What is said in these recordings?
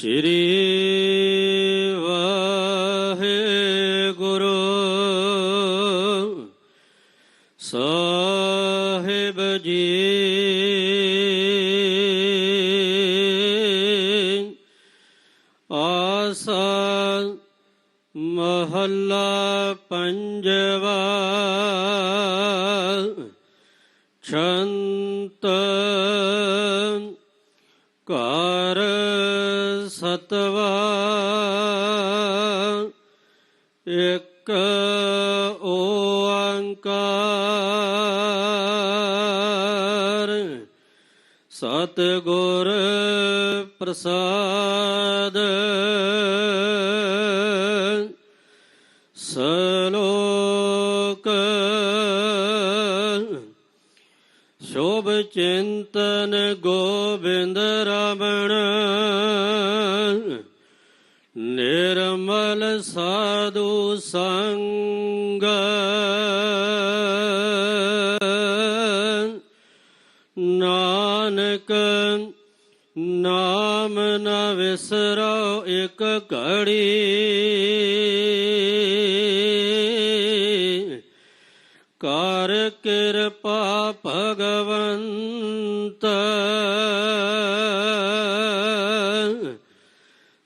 ਸ਼੍ਰੀ ਵਾਹਿਗੁਰੂ। ਸਾਹਿਬ ਜੀ। ਆਸਾ ਮਹੱਲਾ ਪੰਜਵਾ। ਛੰਤ ਸਤਵਾ ਇੱਕ ਓੰਕਾਰ ਸਤ ਗੁਰ ਪ੍ਰਸਾਦ ਸਲੋਕ ਸ਼ੋਭ ਚਿੰਤਨ ਗੋਬਿੰਦ ਰਮਣ ਨਿਰਮਲ ਸਾਧੂ ਸੰਗ। ਨਾਨਕ ਨਾਮ ਨਾ ਵਿਸਰੋ ਇਕ ਘੜੀ। ਕਰ ਕਿਰਪਾ ਭਗਵੰਤ।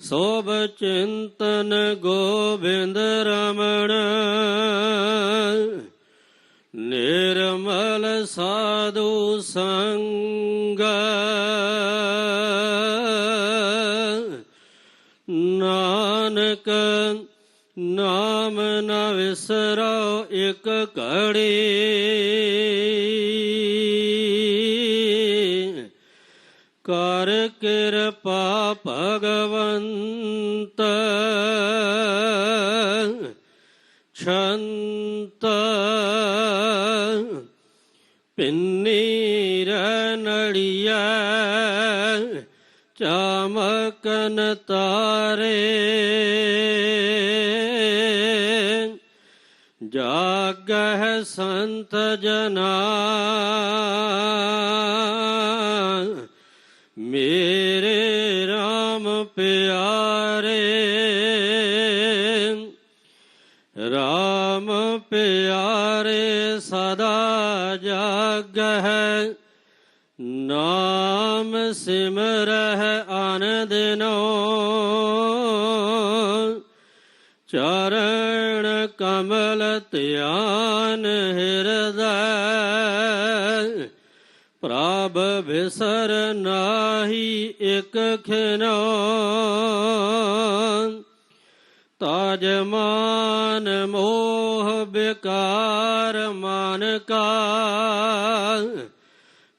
ਸੋਭ ਚਿੰਤਨ ਗੋਬਿੰਦ ਰਮਣ। ਨਿਰਮਲ ਸਾਧੂ ਸੰਗ। ਨਾਨਕ ਨਾਮ ਨਾ ਵਿਸਰੋ ਇੱਕ ਘੜੀ। ਕਰ ਕਿਰਪਾ ਭਗਵੰਤ ਛੰਤ ਪਿੰਨੀ ਨੜੀਐ ਚਾਮਕਨ ਤਾਰੇ। ਜਾਗਹਿ ਸੰਤ ਜਨਾ ਮੇਰੇ RAM ਪਿਆਰੇ RAM ਪਿਆਰੇ ਸਦਾ ਜਾਗਹਿ ਨਾਮ ਸਿਮਰਹਿ ਆਨੰਦਨੋ ਚਰਨ ਕਮਲ ਧਿਆਨ ਹਿਰਦੈ, ਪ੍ਰਭ ਵਿਸਰ ਨਾਹੀ ਇਕ ਖਿਨੋ ਤਾਜ ਮਾਨ ਮੋਹ ਬਿਕਾਰ ਮਨ ਕਾ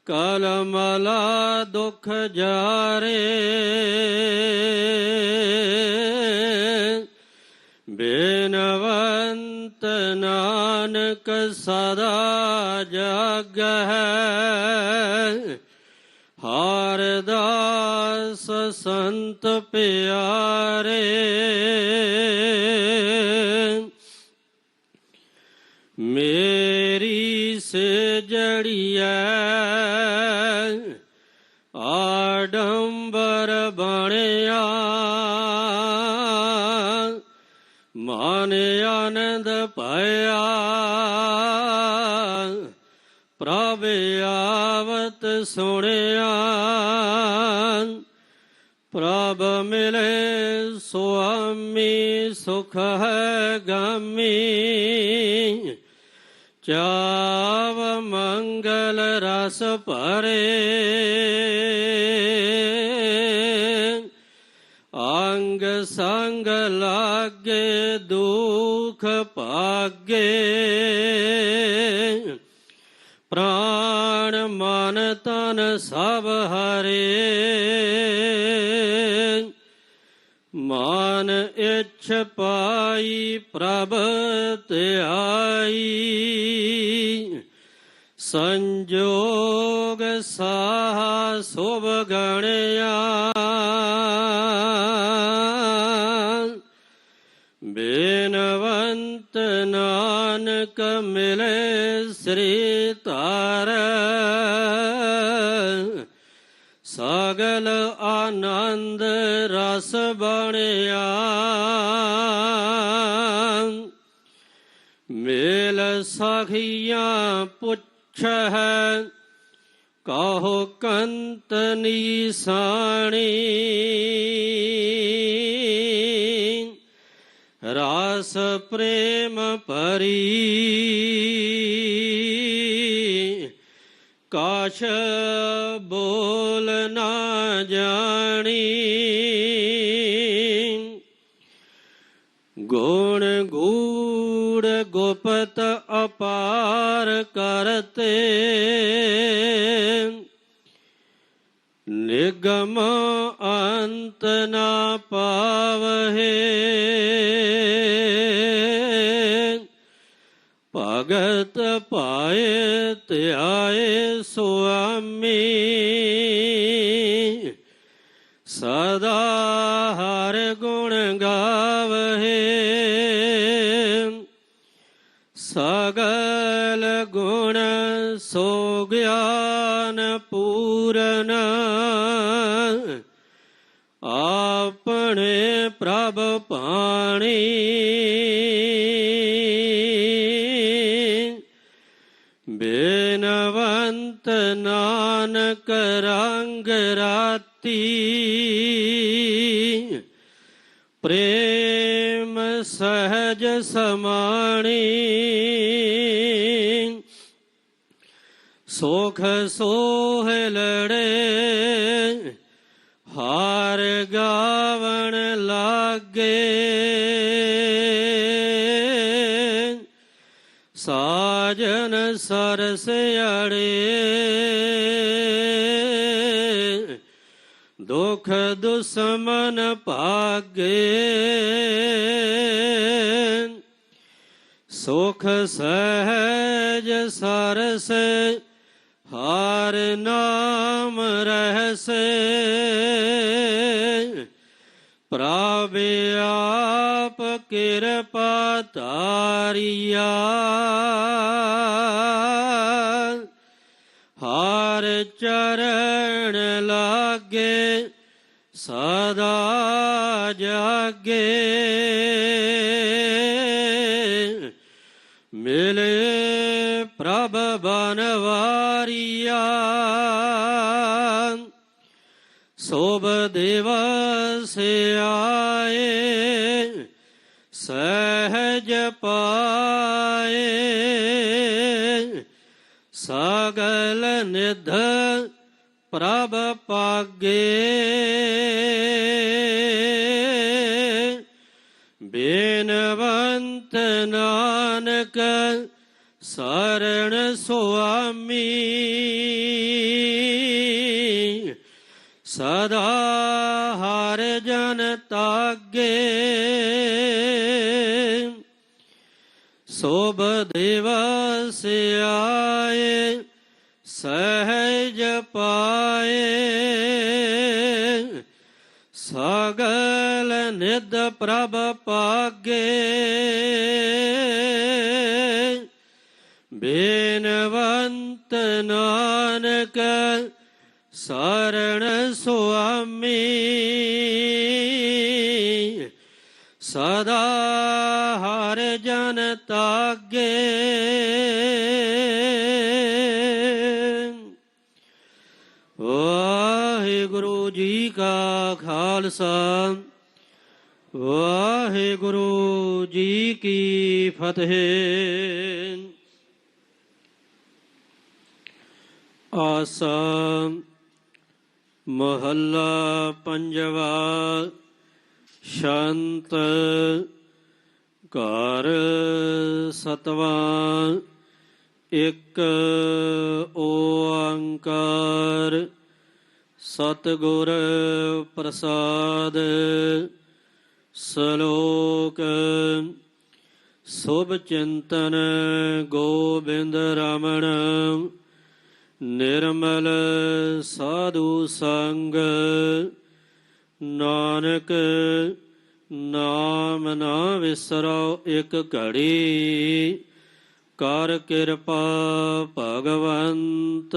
ਕਲਮਲਾ ਦੁਖ ਜਾਰੇ। ਬੇ ਬੇਨਵੰਤ ਨਾਨਕ ਸਦਾ ਜਗ ਹੈ ਹਾਰ ਦਾਸ ਸੰਤ ਪਿਆਰੇ। ਮੇਰੀ ਸੇ ਜੜੀਐ ਆਡੰਬਰ ਬਣਿਆ ਮਨ ਆਨੰਦ ਪਾਇਆ ਪ੍ਰਭ ਆਵਤ ਸੁਣਿਆ, ਪ੍ਰਭ ਮਿਲੇ ਸੁਆਮੀ ਸੁਖ ਹੈ ਗਾਮੀ, ਚਾਵ ਮੰਗਲ ਰਸ ਭਰੇ, ਅੰਗ ਸੰਗ ਲਾਗੇ ਦੁਖ ਭਾਗੇ। ਪ੍ਰਾਣ ਮਨ ਤਨ ਸਭ ਹਰੇ। ਮਨ ਇਛ ਪਾਈ ਪ੍ਰਭ ਧਿਆਈ। ਸੰਜੋਗ ਸਾਹ ਸੁਭ ਗਣਿਆ। ਬੇਨਵੰਤ ਨਾਨਕ ਮਿਲੇ ਸ੍ਰੀ ਧਾਰ। ਸਗਲ ਆਨੰਦ ਰਸ ਬਣਿਆ। ਮੇਲ ਸਖੀਆਂ ਪੁੱਛ ਹੈ, ਕਹੋ ਕੰਤ ਨੀਸਾਣੀ ਰਾਸ ਪ੍ਰੇਮ ਭਰੀ ਕਾਸ਼ ਬੋਲ ਨਾ ਜਾਣੀ। ਗੁਣ ਗੂੜ ਗੋਪਤ ਅਪਾਰ ਕਰਤੇ। ਨਿਗਮ ਅੰਤ ਨਾ ਪਾਵਹਿ। ਭਗਤ ਪਾਏ ਧਿਆਏ ਆਪਣੇ ਪ੍ਰਭ ਪਾਣੀ ਬੇਨਵੰਤ ਨਾਨਕ ਰੰਗ ਰਾਤੀ ਪ੍ਰੇਮ ਸਹਜ ਸਮਾਣੀ। ਸੁਖ ਸੋਹ ਲੜੇ, ਹਾਰ ਗਾਵਣ ਲਾਗੇ। ਸਾਜਨ ਸਰਸ ਅੜੇ, ਦੁਖ ਦੁਸਮਨ ਭਾਗੇ। ਸੁਖ ਸਹਿਜ ਸਰਸ ਹਰ ਨਾਮ ਰਹਸੇ ਪ੍ਰਭ ਆਪ ਕਿਰਪਾ ਤਾਰਿਆ ਹਰ ਚਰਨ ਲਾਗੇ ਸਦਾ ਜਾਗੇ। ਮਿਲੇ ਪ੍ਰਭ ਬਨਵਾਰੀਆ ਸੋਭ ਦੇਵ ਆਏ ਸਹਿਜ ਪਾਏ। ਸਗਲ ਨਿਧ ਪ੍ਰਭ ਪਾਗੇ। ਬੇਨਵੰਤ ਨਾਨਕ ਸਰਣ ਸੁਆਮੀ। ਸਦਾ ਹਰ ਜਨ ਤਾਗੇ। ਸੋਭ ਦਿਵਸ ਆਏ ਸਹਿਜ ਪਾਏ। ਸਗਲ ਨਿਦ ਪ੍ਰਭ ਪਾਗੇ। ਬੇਨਵੰਤ ਨਾਨਕ ਸਰਣ ਸੁਆਮੀ ਸਦਾ ਹਰ ਜਨ ਤਾਗੇ ਵਾਹਿਗੁਰੂ ਜੀ ਕਾ ਖਾਲਸਾ ਵਾਹਿਗੁਰੂ ਜੀ ਕੀ ਫਤਿਹ ਆਸਾ ਮਹੱਲਾ ਪੰਜਵਾ, ਸ਼ਾਂਤ, ਘਰ ਸਤਵਾਂ, ਇਕ ਓੰਕਾਰ, ਸਤਿਗੁਰ ਪ੍ਰਸਾਦ, ਸ਼ਲੋਕ, ਸੁਭ ਚਿੰਤਨ, ਗੋਬਿੰਦ ਰਮਣ ਨਿਰਮਲ ਸਾਧੂ ਸੰਗ। ਨਾਨਕ ਨਾਮ ਨਾ ਵਿਸਰੋ ਇੱਕ ਘੜੀ। ਕਰ ਕਿਰਪਾ ਭਗਵੰਤ।